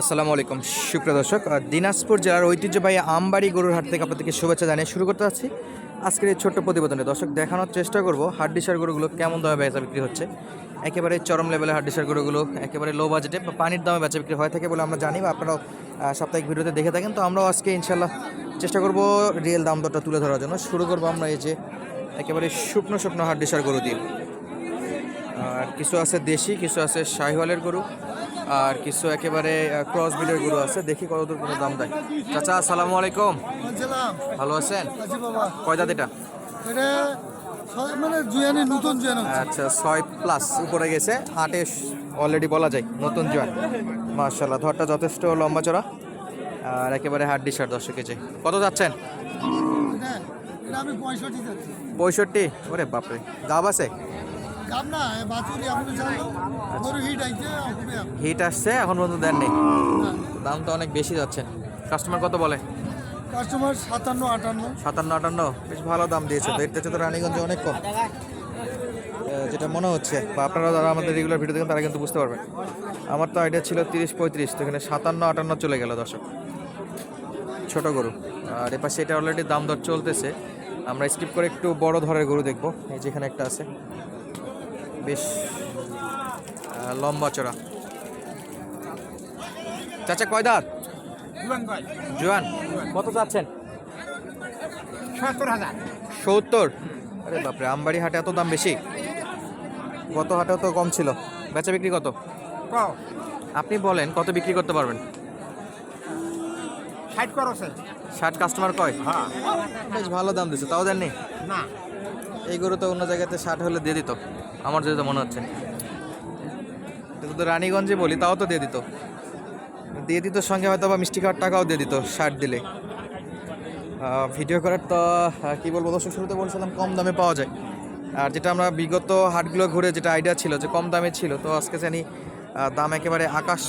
আসসালামু আলাইকুম। সুপ্রিয় দর্শক দিনাজপুর জেলার ঐতিহ্যবাহী আমবাড়ি গরুর হাট থেকে আপনাদেরকে শুভেচ্ছা জানিয়ে শুরু করতে যাচ্ছি। আজকের এই ছোট্ট প্রতিবেদনে দর্শক, দেখানোর চেষ্টা করব হাড্ডিসার গরুগুলো কেমন দামে বেচা বিক্রি হচ্ছে। একেবারে চরম লেভেলে হাড্ডিসার গরুগুলো, একেবারে লো বাজেটে বা পানির দামে বেচা বিক্রি হয়ে থাকে বলে আমরা জানি বা আপনারাও সাপ্তাহিক ভিডিওতে দেখে থাকেন। তো আমরাও আজকে ইনশাল্লাহ চেষ্টা করব রিয়েল দাম দরটা তুলে ধরার জন্য। শুরু করব আমরা এই যে একেবারে শুকনো শুকনো হাড্ডিসার গরু দিয়ে। আর কিছু আছে দেশি, কিছু আছে শাহিওয়ালের গরু। আর কিছু একেবারে ক্রস ব্রিডের গরু আছে। দেখি কতদূর কোনো দাম দেয়। চাচা আসসালামু আলাইকুম। ভালো আছেন? আছি কয় দাঁত এটা মানে আচ্ছা ছয় প্লাস উপরে গেছে। আটে অলরেডি বলা যায় নতুন জোয়ান। মার্শাল্লাহ ধরটা যথেষ্ট লম্বা চড়া। আর একেবারে হাড্ডি শার্ট দশ কেজি কত যাচ্ছেন? পঁয়ষট্টি পঁয়ষট্টি? ওরে বাপরে গাব আছে? হিট আসছে এখন পর্যন্ত দেননি। দাম তো অনেক বেশি যাচ্ছে। কাস্টমার কত বলে? কাস্টমার সাতান্ন আটান্ন। সাতান্ন আটান্ন? বেশ ভালো দাম দিয়েছে। তো থেকে তো রানীগঞ্জে অনেক কম। যেটা মনে হচ্ছে বা আপনারা যারা আমাদের রেগুলার ভিডিও দেখেন তারা কিন্তু বুঝতে পারবেন। আমার তো আইডিয়া ছিল তিরিশ পঁয়ত্রিশ তো এখানে সাতান্ন আটান্ন চলে গেল দর্শক। ছোট গরু। আর এপাশে এটা অলরেডি দাম দর চলতেছে। আমরা স্কিপ করে একটু বড় ধরনের গরু দেখব। এই যেখানে একটা আছে। বেশ লম্বা চড়া। চাচা কয় দাঁত? জোয়ান কত চাচ্ছেন সত্তর হাজার। সত্তর? আরে বাপরে আমবাড়ি হাটে এত দাম বেশি? গত হাটেও তো কম ছিল। বেচা বিক্রি কত? আপনি বলেন কত বিক্রি করতে পারবেন? ষাট করছে ষাট কাস্টমার কয়? হ্যাঁ। বেশ ভালো দাম দিচ্ছে তাও দেননি? না। এই গরু তো অন্য জায়গাতে ষাট হলে দিয়ে দিত। আমার যেহেতু মনে হচ্ছে। তো রানীগঞ্জে বলি, তাও তো দিয়ে দিত। দিয়ে দিত সঙ্গে হয়তো বা মিষ্টি খাওয়ার টাকাও দিয়ে দিত, ষাট দিলে। ভিডিও করার তো কী বলব, দর্শক শুরুতে বলছিলাম কম দামে পাওয়া যায়। আর যেটা আমরা বিগত হাটগুলো ঘুরে যেটা আইডিয়া ছিল যে কম দামে ছিল, তো আজকে জানি দাম একেবারে আকাশ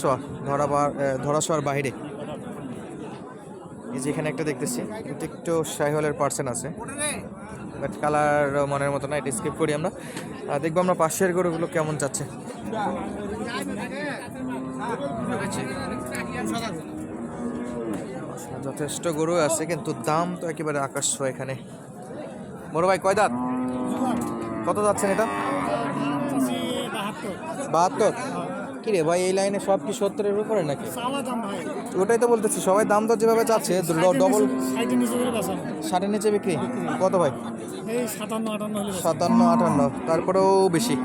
ধরা বা ধরা ছোঁয়ার বাইরে। এই যে এখানে একটা দেখতেছি, এটা একটু শাহিওয়ালের পার্সেন আছে। বাট কালার মনের মতো না, এটা স্কিপ করি আমরা। দেখব আমরা পাশের গরুগুলো কেমন যাচ্ছে। যথেষ্ট গরু আছে, কিন্তু দাম তো একেবারে আকাশ এখানে। বড় ভাই, কয় দাঁত? কত যাচ্ছেন এটা? বাহাত্তর? কি রে ভাই এই লাইনে সব কি সত্তরের উপরে নাকি? ওটাই তো বলতেছি সবাই দাম দর যেভাবে চাচ্ছে ডবল ষাটের নিচে বিক্রি? কত ভাই? সাতান্ন আটান্ন তারপরেও বেশি।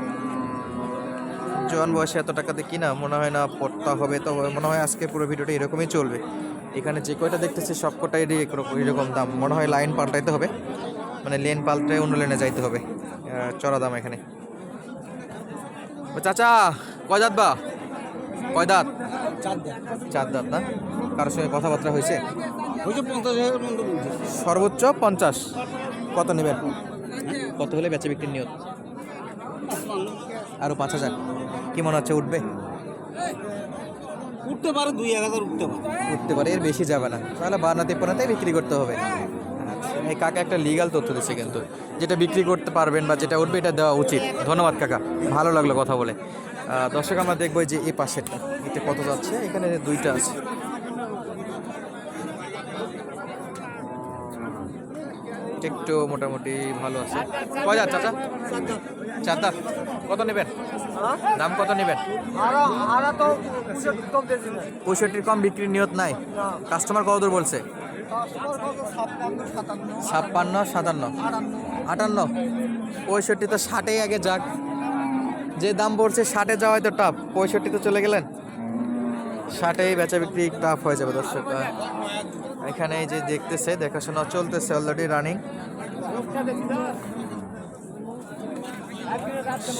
জোয়ান বয়সে এত টাকাতে কিনা মনে হয় না পড়তা হবে তো মনে হয় আজকে পুরো ভিডিওটা এরকমই চলবে। এখানে যে কয়টা দেখতেছি সব কটাই এরকম এরকম দাম। মনে হয় লাইন পাল্টাইতে হবে। মানে লেন পাল্টায় অন্য লেনে যাইতে হবে। চড়া দাম এখানে। চাচা কয় দাঁত বা কয় দাঁত? চার দাঁত। না? কারোর সঙ্গে কথাবার্তা হয়েছে? সর্বোচ্চ পঞ্চাশ। কত নেবেন? কত হলে বেচে বিক্রির নিয়ত? আরও পাঁচ হাজার। কি মনে হচ্ছে উঠবে? উঠতে পারে দুই এক হাজার উঠতে পারে। উঠতে পারে এর বেশি যাবে না। তাহলে বানা তিপ্পানাতেই বিক্রি করতে হবে। এই কাকা একটা লিগাল তথ্য দিচ্ছে কিন্তু। যেটা বিক্রি করতে পারবেন বা যেটা উঠবে এটা দেওয়া উচিত। ধন্যবাদ কাকা। ভালো লাগল কথা বলে। দর্শক, আমরা দেখব যে এই পাশেরটা এটা কত যাচ্ছে? এখানে দুইটা আছে। একটু মোটামুটি ভালো আছে। কয় যাচ্ছে চাচা? কত নেবেন? দাম কত নেবেন? পঁয়ষট্টির কম বিক্রির নিয়ত নাই। কাস্টমার কত দূর বলছে? ছাপ্পান্ন, সাতান্ন। আটান্ন। পঁয়ষট্টি তো ষাটে আগে যাক। যে দাম পড়ছে ষাটে যাওয়াই তো টাফ পঁয়ষট্টিতে চলে গেলেন। ষাটেই বেচা বিক্রি টাফ হয়ে যাবে দর্শক। এখানে যে দেখতেছে, দেখাশোনা চলতেছে অলরেডি রানিং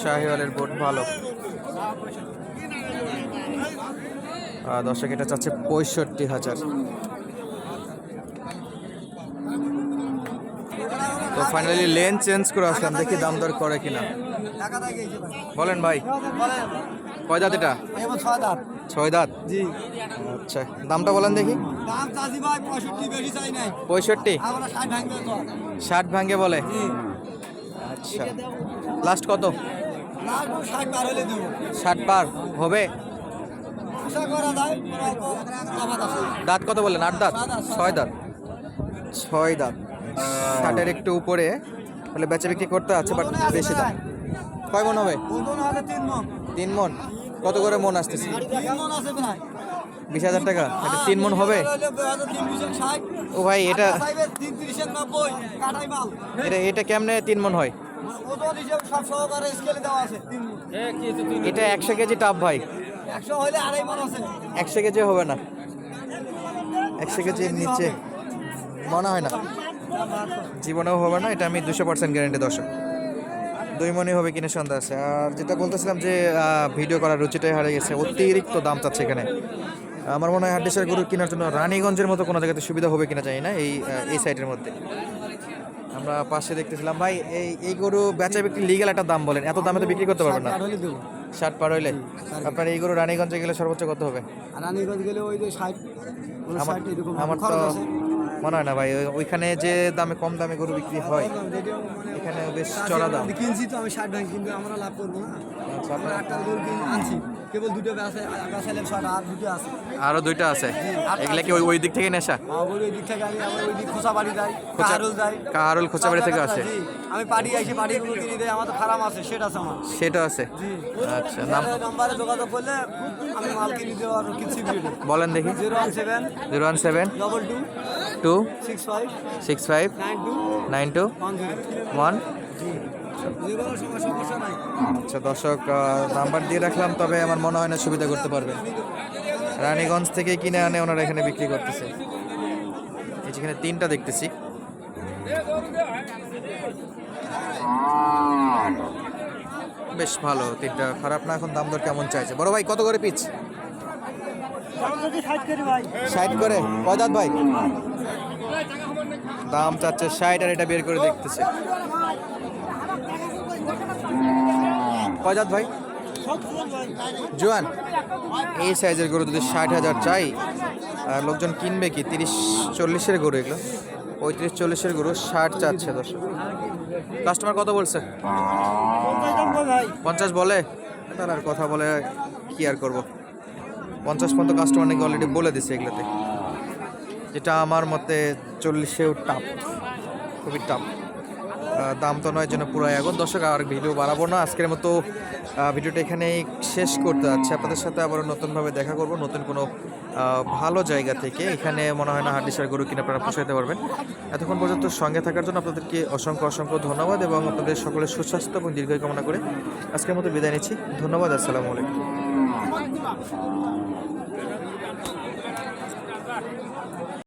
শাহিওয়ালের বোট ভালো। দর্শক, এটা চাচ্ছে পঁয়ষট্টি হাজার। তো ফাইনালি লেন চেঞ্জ করে আসলাম, দেখি দাম দর করে কিনা। বলেন ভাই। কয় দাঁত এটা ছয় দাঁত ছয় দাঁত জি। আচ্ছা দামটা বলেন দেখি। পঁয়ষট্টি ষাট ভাঙ্গে বলে। আচ্ছা লাস্ট কত? ষাট পার হবে? দাঁত কত বললেন? আট দাঁত? ছয় দাঁত ছয় দাঁত। ষাটের একটু উপরে হলে বেচা বিক্রি করতে আছে বাট বেশি দাম। কয় মন হবে? তিন মন। কত করে মন আসতেছে? মন বিশ হাজার টাকা? এটা তিন মন হবে? ও ভাই এটা এটা এটা কেমনে তিন মন হয়? মণ। এটা একশো কেজি টাপ ভাই। একশো মন কেজি হবে না। একশো কেজির নিচে মনে হয় না। জীবনেও হবে না এটা আমি দুশো পার্সেন্ট গ্যারেন্টি দর্শক। দুই মনে হবে কিনা সন্দেহ আছে। আর যেটা বলতেছিলাম যে ভিডিও করার রুচিটাই হারিয়ে গেছে অতিরিক্ত দাম চাচ্ছে এখানে। আমার মনে হয় হাড্ডিসার গরু কেনার জন্য রানীগঞ্জের মতো কোনো জায়গাতে সুবিধা হবে কিনা জানি না এই এই সাইডের মধ্যে। আমরা পাশে দেখতেছিলাম ভাই এই এই গরু বেচা বিক্রি লিগেল একটা দাম বলেন এত দামে তো বিক্রি করতে পারবেন না। ষাট পার হইলে আপনার এই গরু রানীগঞ্জে গেলে সর্বোচ্চ কত হবে? রানীগঞ্জ গেলে ওই যে ষাট আমার তো মনে হয় না ভাই ওইখানে যে দামে কম দামে গরু বিক্রি হয় এখানে বেশ চড়া দাম। কিনছি তো আমি ষাট ভাঙ কিন্তু আমরা লাভ করব না। আচ্ছা, আপনার- আটটা গরু আনছি। কেবল দুটো বেসা বেসাইলে ষাট আর দুটো আছে। আরও দুইটা আছে? এগুলা কি ওই দিক থেকে নেশা? ওই ওই দিক থেকে আমি ওই দিক খোসা যাই কাহারুল যাই। কাহারুল খোঁচাবাড়ি থেকে আছে আমি পাড়ি আইসি পাড়িগুলো কিনে দেয় আমার তো ফার্ম আছে সেটা আছে আমার। সেটা আছে? আচ্ছা নাম নাম্বারে যোগাযোগ করলে আমি মাল কিনে দেওয়ার কিছু ভিডিও বলেন দেখি। Zero one seven zero one seven double two two six five six five nine two nine two one আচ্ছা দর্শক নাম্বার দিয়ে রাখলাম, তবে আমার মনে হয় না সুবিধা করতে পারবেন রানীগঞ্জ থেকে কিনে আনে ওনারা এখানে বিক্রি করতেছে। এই যেখানে তিনটা দেখতেছি। বেশ ভালো, তিনটা খারাপ না, এখন দাম দর কেমন চাইছে? বড় ভাই, কত করে পিচ? ষাট করি ভাই ষাট করে কয় দাঁত ভাই। দাম চাচ্ছে ষাট আর এটা বের করে দেখতেছে। কয় দাঁত ভাই? জোয়ান। এই সাইজের গরু যদি ষাট হাজার চাই, আর লোকজন কিনবে কি? তিরিশ চল্লিশের গরু এগুলো। পঁয়ত্রিশ চল্লিশের গরু ষাট চাচ্ছে দশ কাস্টমার কত বলছে? পঞ্চাশ বলে? তার আর কথা বলে কি আর করব? পঞ্চাশ পর্যন্ত কাস্টমার নাকি অলরেডি বলে দিছে এগুলোতে। যেটা আমার মতে চল্লিশেও টাপ খুবই টাপ দাম তো নয়, জন্য পুরো এখন দর্শক, আর ভিডিও বাড়াবো না। আজকের মতো ভিডিওটা এখানেই শেষ করতে যাচ্ছে। আপনাদের সাথে আবারও নতুনভাবে দেখা করব, নতুন কোনো ভালো জায়গা থেকে। এখানে মনে হয় না হাড্ডিসার গরু কিনে আপনারা পোষাইতে পারবেন। এতক্ষণ পর্যন্ত সঙ্গে থাকার জন্য আপনাদেরকে অসংখ্য অসংখ্য ধন্যবাদ এবং আপনাদের সকলের সুস্বাস্থ্য এবং দীর্ঘ কামনা করে আজকের মতো বিদায় নিচ্ছি। ধন্যবাদ, আসসালামু আলাইকুম।